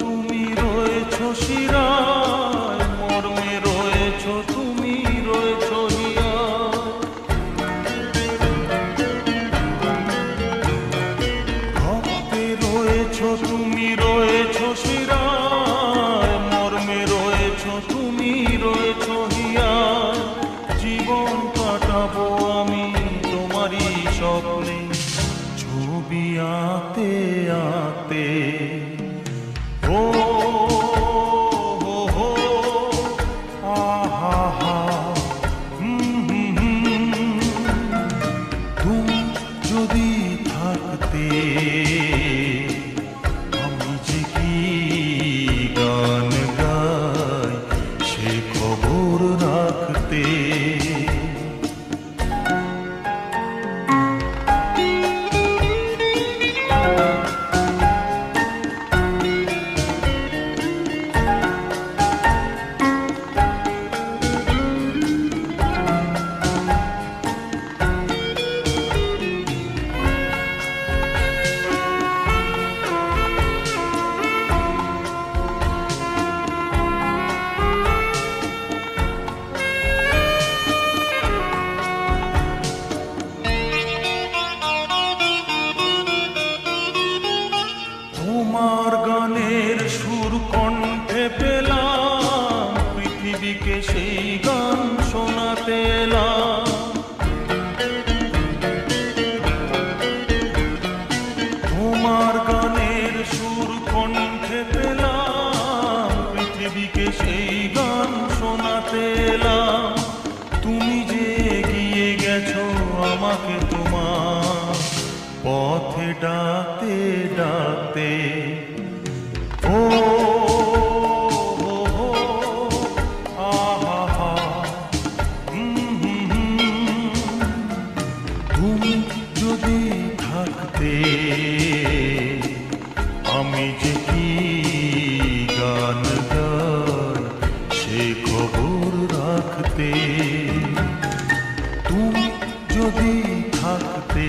তুমি রয়েছ শিরায়, মর্মে রয়েছ তুমি রয়েছ রক্তে রয়েছ তুমি রয়েছ শিরায়, মর্মে রয়েছ তুমি রয়েছ হিয়ায় জীবন কাটাবো আমি তোমারই স্বপ্নে, ছবি আতে এলাম তোমার গানের সুর কণ্ঠে পেলাম, পৃথিবীকে সেই গান শোনাতে এলাম। তুমি যে এগিয়ে গেছো আমাকে তোমার পথে ডাকতে ডাকতে রাতে আমি যে কি গান গাই সে খবর রাখতে। তুমি যদি থাকতে